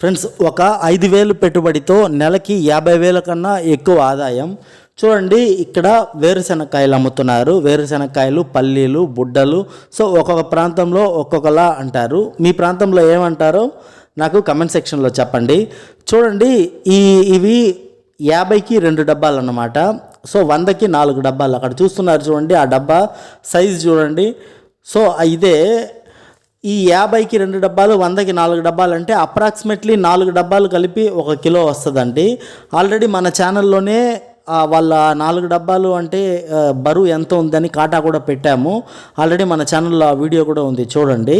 Friends ఒక ఐదు వేలు పెట్టుబడితో నెలకి యాభై వేల కన్నా ఎక్కువ ఆదాయం. చూడండి ఇక్కడ వేరుశెనక్కాయలు అమ్ముతున్నారు. వేరుశెనక్కాయలు పల్లీలు బుడ్డలు. సో ఒక్కొక్క ప్రాంతంలో ఒక్కొక్కలా అంటారు. మీ ప్రాంతంలో ఏమంటారో నాకు కమెంట్ సెక్షన్లో చెప్పండి. చూడండి ఈ ఇవి యాభైకి రెండు డబ్బాలు అన్నమాట. సో వందకి నాలుగు డబ్బాలు. అక్కడ చూస్తున్నారు చూడండి ఆ డబ్బా సైజు చూడండి. సో ఇదే ఈ యాభైకి రెండు డబ్బాలు వందకి నాలుగు డబ్బాలు అంటే అప్రాక్సిమేట్లీ నాలుగు డబ్బాలు కలిపి ఒక కిలో వస్తుందండి. ఆల్రెడీ మన ఛానల్లోనే వాళ్ళ నాలుగు డబ్బాలు అంటే బరువు ఎంత ఉందని కాటా కూడా పెట్టాము. ఆల్రెడీ మన ఛానల్లో ఆ వీడియో కూడా ఉంది చూడండి.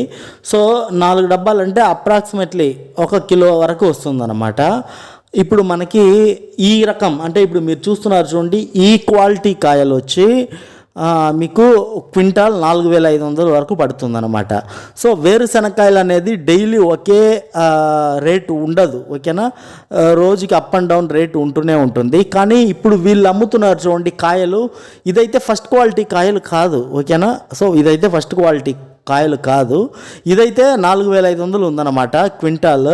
సో నాలుగు డబ్బాలు అంటే అప్రాక్సిమేట్లీ ఒక కిలో వరకు వస్తుందన్నమాట. ఇప్పుడు మనకి ఈ రకం అంటే ఇప్పుడు మీరు చూస్తున్నారు చూడండి ఈ క్వాలిటీ కాయలు వచ్చి మీకు క్వింటాల్ నాలుగు వేల ఐదు వందల వరకు పడుతుందన్నమాట. సో వేరుశెనక్కాయలు అనేది డైలీ ఒకే రేటు ఉండదు ఓకేనా? రోజుకి అప్ అండ్ డౌన్ రేటు ఉంటూనే ఉంటుంది. కానీ ఇప్పుడు వీళ్ళు అమ్ముతున్నారు చూడండి కాయలు. ఇదైతే ఫస్ట్ క్వాలిటీ కాయలు కాదు ఓకేనా? సో ఇదైతే ఫస్ట్ క్వాలిటీ కాయలు కాదు. ఇదైతే నాలుగు వేల ఐదు వందలు ఉందన్నమాట. క్వింటాల్.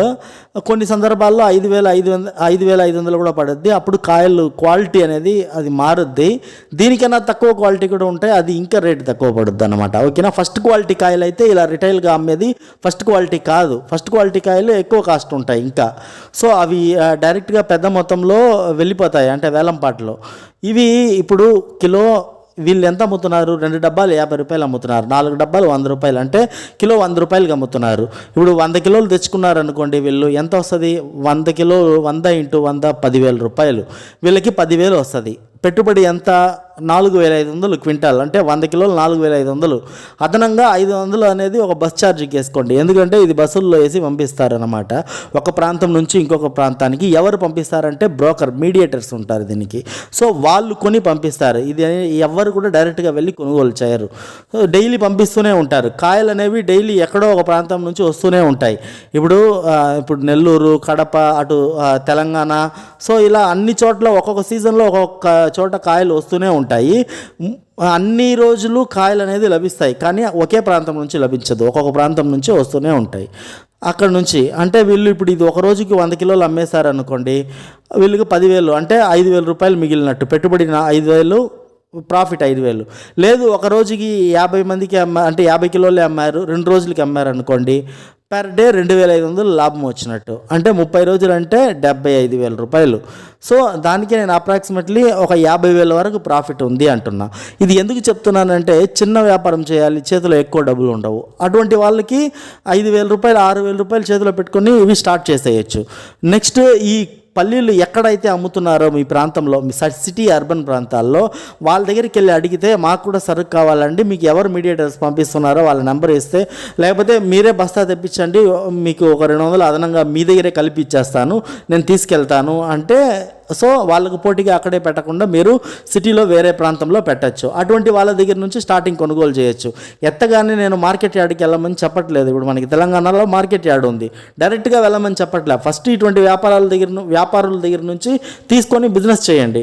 కొన్ని సందర్భాల్లో ఐదు వేల ఐదు వంద ఐదు వేల ఐదు వందలు కూడా పడుద్ది. అప్పుడు కాయలు క్వాలిటీ అనేది అది మారుద్ది. దీనికన్నా తక్కువ క్వాలిటీ కూడా ఉంటాయి. అది ఇంకా రేటు తక్కువ పడుద్ది అనమాట ఓకేనా? ఫస్ట్ క్వాలిటీ కాయలు అయితే ఇలా రిటైల్గా అమ్మేది ఫస్ట్ క్వాలిటీ కాదు. ఫస్ట్ క్వాలిటీ కాయలు ఎక్కువ కాస్ట్ ఉంటాయి ఇంకా. సో అవి డైరెక్ట్గా పెద్ద మొత్తంలో వెళ్ళిపోతాయి. అంటే వేలంపాటలో. ఇవి ఇప్పుడు కిలో వీళ్ళు ఎంత అమ్ముతున్నారు? రెండు డబ్బాలు యాభై రూపాయలు అమ్ముతున్నారు. నాలుగు డబ్బాలు వంద రూపాయలు. అంటే కిలో వంద రూపాయలకి అమ్ముతున్నారు. ఇప్పుడు వంద కిలోలు తెచ్చుకున్నారు అనుకోండి వీళ్ళు ఎంత వస్తుంది? వంద కిలో వంద ఇంటూ వంద పదివేల రూపాయలు. వీళ్ళకి పదివేలు వస్తుంది. పెట్టుబడి ఎంత? నాలుగు వేల ఐదు వందలు క్వింటాల్. అంటే వంద కిలోలు నాలుగు వేల ఐదు వందలు. అదనంగా ఐదు వందలు అనేది ఒక బస్ ఛార్జీకి వేసుకోండి. ఎందుకంటే ఇది బస్సుల్లో వేసి పంపిస్తారనమాట ఒక ప్రాంతం నుంచి ఇంకొక ప్రాంతానికి ఎవరు పంపిస్తారంటే బ్రోకర్ మీడియేటర్స్ ఉంటారు దీనికి. సో వాళ్ళు కొని పంపిస్తారు. ఇది ఎవరు కూడా డైరెక్ట్గా వెళ్ళి కొనుగోలు చేయరు. డైలీ పంపిస్తూనే ఉంటారు. కాయలు అనేవి డైలీ ఎక్కడో ఒక ప్రాంతం నుంచి వస్తూనే ఉంటాయి. ఇప్పుడు ఇప్పుడు నెల్లూరు కడప అటు తెలంగాణ. సో ఇలా అన్ని చోట్ల ఒక్కొక్క సీజన్లో ఒక్కొక్క చోట కాయలు వస్తూనే ఉంటాయి. ఉంటాయి. అన్ని రోజులు కాయలు అనేది లభిస్తాయి. కానీ ఒకే ప్రాంతం నుంచి లభించదు. ఒక్కొక్క ప్రాంతం నుంచి వస్తూనే ఉంటాయి. అక్కడ నుంచి అంటే వీళ్ళు ఇప్పుడు ఇది ఒక రోజుకి వంద కిలోలు అమ్మేశారు అనుకోండి. వీళ్ళకి పదివేలు అంటే ఐదు వేల రూపాయలు మిగిలినట్టు. పెట్టుబడి ఐదు వేలు ప్రాఫిట్ ఐదు వేలు. లేదు ఒక రోజుకి యాభై మందికి అమ్మ అంటే యాభై కిలోలే అమ్మారు. రెండు రోజులకి అమ్మారు అనుకోండి. పర్ డే రెండు వేల ఐదు వందలు లాభం వచ్చినట్టు. అంటే ముప్పై రోజులు అంటే డెబ్బై ఐదు వేల రూపాయలు. సో దానికి నేను అప్రాక్సిమేట్లీ ఒక యాభై వేల వరకు ప్రాఫిట్ ఉంది అంటున్నా. ఇది ఎందుకు చెప్తున్నానంటే చిన్న వ్యాపారం చేయాలి చేతిలో ఎక్కువ డబ్బులు ఉండవు. అటువంటి వాళ్ళకి ఐదు వేల రూపాయలు ఆరు వేల రూపాయలు చేతిలో పెట్టుకొని ఇవి స్టార్ట్ చేసేయచ్చు. నెక్స్ట్ ఈ పల్లీలు ఎక్కడైతే అమ్ముతున్నారో మీ ప్రాంతంలో మీ స- సిటీ అర్బన్ ప్రాంతాల్లో వాళ్ళ దగ్గరికి వెళ్ళి అడిగితే మాకు కూడా సరుకు కావాలండి మీకు ఎవరు మీడియేటర్స్ పంపిస్తున్నారో వాళ్ళ నెంబర్ ఇస్తే లేకపోతే మీరే బస్తా తెప్పించండి మీకు ఒక రెండు వందలు అదనంగా మీ దగ్గరే కలిపి ఇచ్చేస్తాను నేను తీసుకెళ్తాను అంటే సో వాళ్ళకు పోటీగా అక్కడే పెట్టకుండా మీరు సిటీలో వేరే ప్రాంతంలో పెట్టచ్చు. అటువంటి వాళ్ళ దగ్గర నుంచి స్టార్టింగ్ కొనుగోలు చేయొచ్చు. ఎత్తగానే నేను మార్కెట్ యార్డ్కి వెళ్ళమని చెప్పట్లేదు. ఇప్పుడు మనకి తెలంగాణలో మార్కెట్ యార్డ్ ఉంది. డైరెక్ట్గా వెళ్ళమని చెప్పట్లేదు ఫస్ట్ ఇటువంటి వ్యాపారాల దగ్గర వ్యాపారుల దగ్గర నుంచి తీసుకొని బిజినెస్ చేయండి.